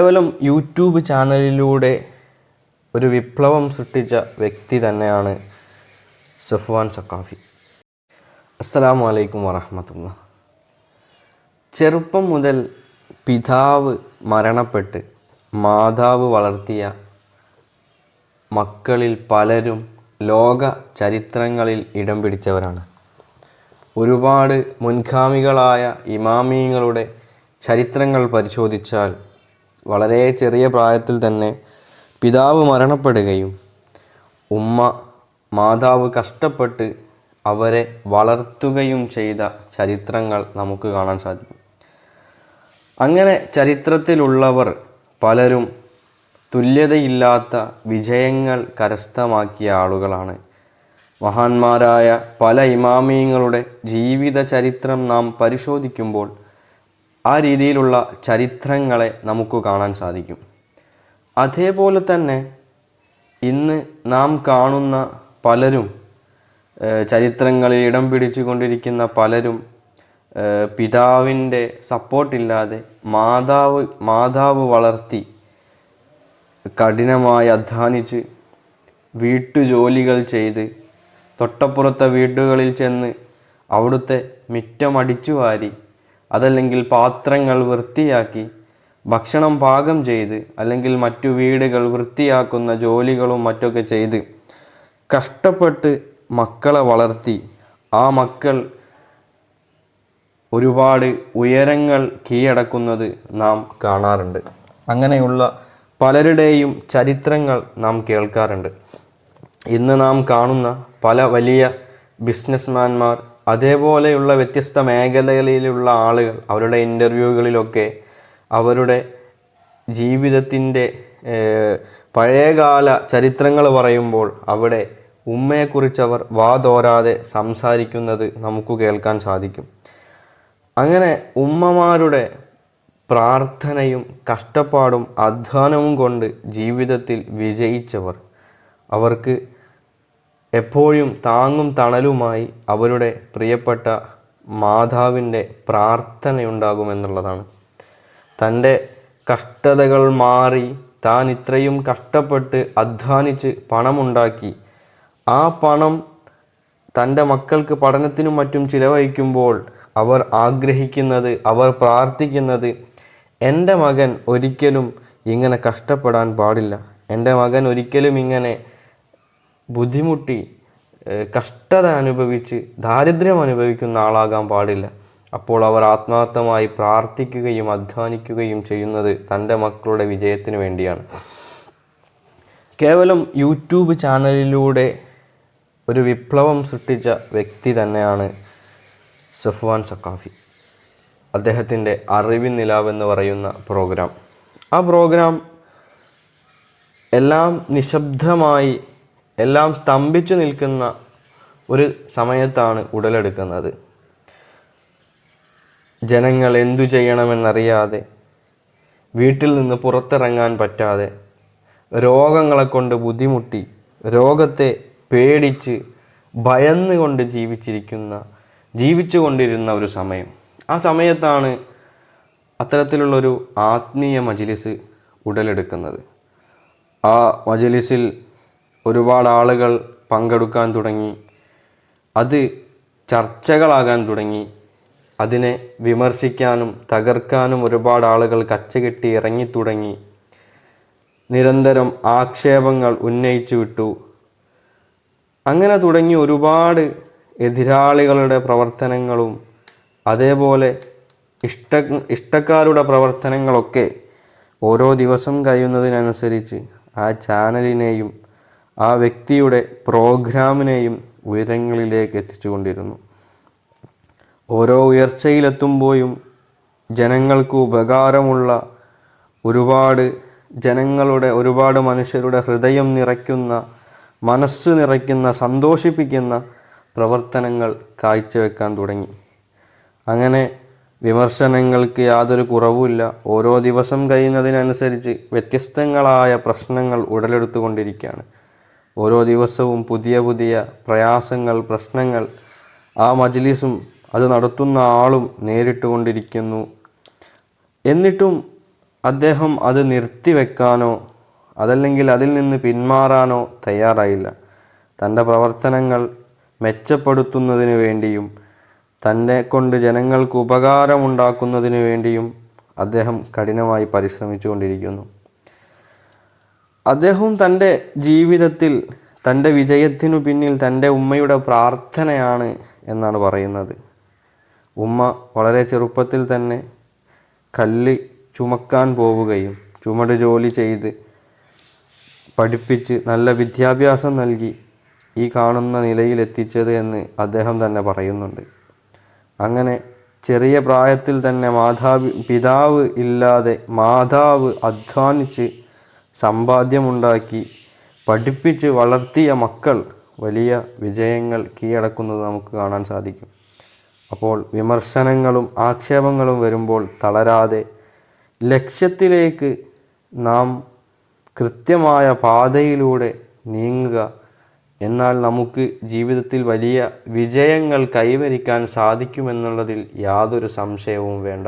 കേവലം യൂട്യൂബ് ചാനലിലൂടെ ഒരു വിപ്ലവം സൃഷ്ടിച്ച വ്യക്തി തന്നെയാണ് സഫ്വാൻ സക്കാഫി അസ്സലാമു അലൈക്കും വറഹമത്തുള്ള. ചെറുപ്പം മുതൽ പിതാവ് മരണപ്പെട്ട് മാതാവ് വളർത്തിയ മക്കളിൽ പലരും ലോക ചരിത്രങ്ങളിൽ ഇടം പിടിച്ചവരാണ്. ഒരുപാട് മുൻഗാമികളായ ഇമാമിയങ്ങളുടെ ചരിത്രങ്ങൾ പരിശോധിച്ചാൽ വളരെ ചെറിയ പ്രായത്തിൽ തന്നെ പിതാവ് മരണപ്പെടുകയും ഉമ്മ മാതാവ് കഷ്ടപ്പെട്ട് അവരെ വളർത്തുകയും ചെയ്ത ചരിത്രങ്ങൾ നമുക്ക് കാണാൻ സാധിക്കും. അങ്ങനെ ചരിത്രത്തിലുള്ളവർ പലരും തുല്യതയില്ലാത്ത വിജയങ്ങൾ കരസ്ഥമാക്കിയ ആളുകളാണ്. മഹാന്മാരായ പല ഇമാമിയങ്ങളുടെ ജീവിത ചരിത്രം നാം പരിശോധിക്കുമ്പോൾ ആ രീതിയിലുള്ള ചരിത്രങ്ങളെ നമുക്ക് കാണാൻ സാധിക്കും. അതേപോലെ തന്നെ ഇന്ന് നാം കാണുന്ന പലരും ചരിത്രങ്ങളിൽ ഇടം പിടിച്ചുകൊണ്ടിരിക്കുന്ന പലരും പിതാവിന്റെ സപ്പോർട്ടില്ലാതെ മാതാവ് മാതാവ് വളർത്തി കഠിനമായി അധ്വാനിച്ച് വീട്ടുജോലികൾ ചെയ്ത് തൊട്ടപ്പുറത്തെ വീടുകളിൽ ചെന്ന് അവിടുത്തെ മിറ്റമടിച്ചു വാരി അതല്ലെങ്കിൽ പാത്രങ്ങൾ വൃത്തിയാക്കി ഭക്ഷണം പാകം ചെയ്ത് അല്ലെങ്കിൽ മറ്റു വീടുകൾ വൃത്തിയാക്കുന്ന ജോലികളും മറ്റൊക്കെ ചെയ്ത് കഷ്ടപ്പെട്ട് മക്കളെ വളർത്തി ആ മക്കൾ ഒരുപാട് ഉയരങ്ങൾ കീഴടക്കുന്നത് നാം കാണാറുണ്ട്. അങ്ങനെയുള്ള പലരുടെയും ചരിത്രങ്ങൾ നാം കേൾക്കാറുണ്ട്. ഇന്ന് നാം കാണുന്ന പല വലിയ ബിസിനസ്മാൻമാർ അതേപോലെയുള്ള വ്യത്യസ്ത മേഖലകളിലുള്ള ആളുകൾ അവരുടെ ഇന്റർവ്യൂകളിലൊക്കെ അവരുടെ ജീവിതത്തിന്റെ പഴയകാല ചരിത്രങ്ങൾ പറയുമ്പോൾ അവിടെ ഉമ്മയെക്കുറിച്ച് അവർ വാതോരാതെ സംസാരിക്കുന്നത് നമുക്ക് കേൾക്കാൻ സാധിക്കും. അങ്ങനെ ഉമ്മമാരുടെ പ്രാർത്ഥനയും കഷ്ടപ്പാടും അധ്വാനവും കൊണ്ട് ജീവിതത്തിൽ വിജയിച്ചവർ അവർക്ക് എപ്പോഴും താങ്ങും തണലുമായി അവരുടെ പ്രിയപ്പെട്ട മാതാവിന്റെ പ്രാർത്ഥനയുണ്ടാകുമെന്നുള്ളതാണ്. തന്റെ കഷ്ടതകൾ മാറി താൻ ഇത്രയും കഷ്ടപ്പെട്ട് അധ്വാനിച്ച് പണമുണ്ടാക്കി. ആ പണം തന്റെ മക്കൾക്ക് പഠനത്തിനും മറ്റും ചിലവഴിക്കുമ്പോൾ അവർ ആഗ്രഹിക്കുന്നത് അവർ പ്രാർത്ഥിക്കുന്നത് എന്റെ മകൻ ഒരിക്കലും ഇങ്ങനെ കഷ്ടപ്പെടാൻ പാടില്ല. എന്റെ മകൻ ഒരിക്കലും ഇങ്ങനെ ബുദ്ധിമുട്ടി കഷ്ടത അനുഭവിച്ച് ദാരിദ്ര്യം അനുഭവിക്കുന്ന ആളാകാൻ പാടില്ല. അപ്പോൾ അവർ ആത്മാർത്ഥമായി പ്രാർത്ഥിക്കുകയും അധ്വാനിക്കുകയും ചെയ്യുന്നത് തന്റെ മക്കളുടെ വിജയത്തിന് വേണ്ടിയാണ്. കേവലം യൂട്യൂബ് ചാനലിലൂടെ ഒരു വിപ്ലവം സൃഷ്ടിച്ച വ്യക്തി തന്നെയാണ് സഫ്വാൻ സക്കാഫി അദ്ദേഹത്തിന്റെ അറിവിൻ നിലാവ് എന്ന് പറയുന്ന പ്രോഗ്രാം. ആ പ്രോഗ്രാം എല്ലാം നിശബ്ദമായി എല്ലാം സ്തംഭിച്ചു നിൽക്കുന്ന ഒരു സമയത്താണ് ഉടലെടുക്കുന്നത്. ജനങ്ങൾ എന്തു ചെയ്യണമെന്നറിയാതെ വീട്ടിൽ നിന്ന് പുറത്തിറങ്ങാൻ പറ്റാതെ രോഗങ്ങളെ കൊണ്ട് ബുദ്ധിമുട്ടി രോഗത്തെ പേടിച്ച് ഭയന്നുകൊണ്ട് ജീവിച്ചിരിക്കുന്ന ജീവിച്ചു കൊണ്ടിരുന്ന ഒരു സമയം. ആ സമയത്താണ് അത്തരത്തിലുള്ളൊരു ആത്മീയ മജിലിസ് ഉടലെടുക്കുന്നത്. ആ മജലിസിൽ ഒരുപാട് ആളുകൾ പങ്കെടുക്കാൻ തുടങ്ങി. അത് ചർച്ചകളാകാൻ തുടങ്ങി. അതിനെ വിമർശിക്കാനും തകർക്കാനും ഒരുപാട് ആളുകൾ കച്ചകെട്ടി ഇറങ്ങിത്തുടങ്ങി. നിരന്തരം ആക്ഷേപങ്ങൾ ഉന്നയിച്ചു വിട്ടു അങ്ങനെ തുടങ്ങി ഒരുപാട് എതിരാളികളുടെ പ്രവർത്തനങ്ങളും അതേപോലെ ഇഷ്ട ഇഷ്ടക്കാരുടെ പ്രവർത്തനങ്ങളൊക്കെ ഓരോ ദിവസം കഴിയുന്നതിനനുസരിച്ച് ആ ചാനലിനെയും ആ വ്യക്തിയുടെ പ്രോഗ്രാമിനെയും ഉയരങ്ങളിലേക്ക് എത്തിച്ചുകൊണ്ടിരുന്നു. ഓരോ ഉയർച്ചയിലെത്തുമ്പോഴും ജനങ്ങൾക്ക് ഉപകാരമുള്ള ഒരുപാട് ജനങ്ങളുടെ ഒരുപാട് മനുഷ്യരുടെ ഹൃദയം നിറയ്ക്കുന്ന മനസ്സ് നിറയ്ക്കുന്ന സന്തോഷിപ്പിക്കുന്ന പ്രവർത്തനങ്ങൾ കാഴ്ചവെക്കാൻ തുടങ്ങി. അങ്ങനെ വിമർശനങ്ങൾക്ക് യാതൊരു കുറവുമില്ല. ഓരോ ദിവസം കഴിയുന്നതിനനുസരിച്ച് വ്യത്യസ്തങ്ങളായ പ്രശ്നങ്ങൾ ഉടലെടുത്തുകൊണ്ടിരിക്കുകയാണ്. ഓരോ ദിവസവും പുതിയ പുതിയ പ്രയാസങ്ങൾ പ്രശ്നങ്ങൾ ആ മജ്ലിസും അത് നടത്തുന്ന ആളും നേരിട്ടുകൊണ്ടിരിക്കുന്നു. എന്നിട്ടും അദ്ദേഹം അത് നിർത്തിവെക്കാനോ അതല്ലെങ്കിൽ അതിൽ നിന്ന് പിന്മാറാനോ തയ്യാറായില്ല. തന്റെ പ്രവർത്തനങ്ങൾ മെച്ചപ്പെടുത്തുന്നതിന് വേണ്ടിയും തന്നെ കൊണ്ട് ജനങ്ങൾക്ക് ഉപകാരമുണ്ടാക്കുന്നതിന് വേണ്ടിയും അദ്ദേഹം കഠിനമായി പരിശ്രമിച്ചുകൊണ്ടിരിക്കുന്നു. അദ്ദേഹവും തന്റെ ജീവിതത്തിൽ തന്റെ വിജയത്തിനു പിന്നിൽ തന്റെ ഉമ്മയുടെ പ്രാർത്ഥനയാണ് എന്നാണ് പറയുന്നത്. ഉമ്മ വളരെ ചെറുപ്പത്തിൽ തന്നെ കല്ല് ചുമക്കാൻ പോവുകയും ചുമട് ജോലി ചെയ്ത് പഠിപ്പിച്ച് നല്ല വിദ്യാഭ്യാസം നൽകി ഈ കാണുന്ന നിലയിലെത്തിച്ചത് എന്ന് അദ്ദേഹം തന്നെ പറയുന്നുണ്ട്. അങ്ങനെ ചെറിയ പ്രായത്തിൽ തന്നെ മാതാപി പിതാവ് ഇല്ലാതെ മാതാവ് അധ്വാനിച്ച് സമ്പാദ്യമുണ്ടാക്കി പഠിപ്പിച്ച് വളർത്തിയ മക്കൾ വലിയ വിജയങ്ങൾ കീഴടക്കുന്നത് നമുക്ക് കാണാൻ സാധിക്കും. അപ്പോൾ വിമർശനങ്ങളും ആക്ഷേപങ്ങളും വരുമ്പോൾ തളരാതെ ലക്ഷ്യത്തിലേക്ക് നാം കൃത്യമായ പാതയിലൂടെ നീങ്ങുക. എന്നാൽ നമുക്ക് ജീവിതത്തിൽ വലിയ വിജയങ്ങൾ കൈവരിക്കാൻ സാധിക്കുമെന്നുള്ളതിൽ യാതൊരു സംശയവും വേണ്ട.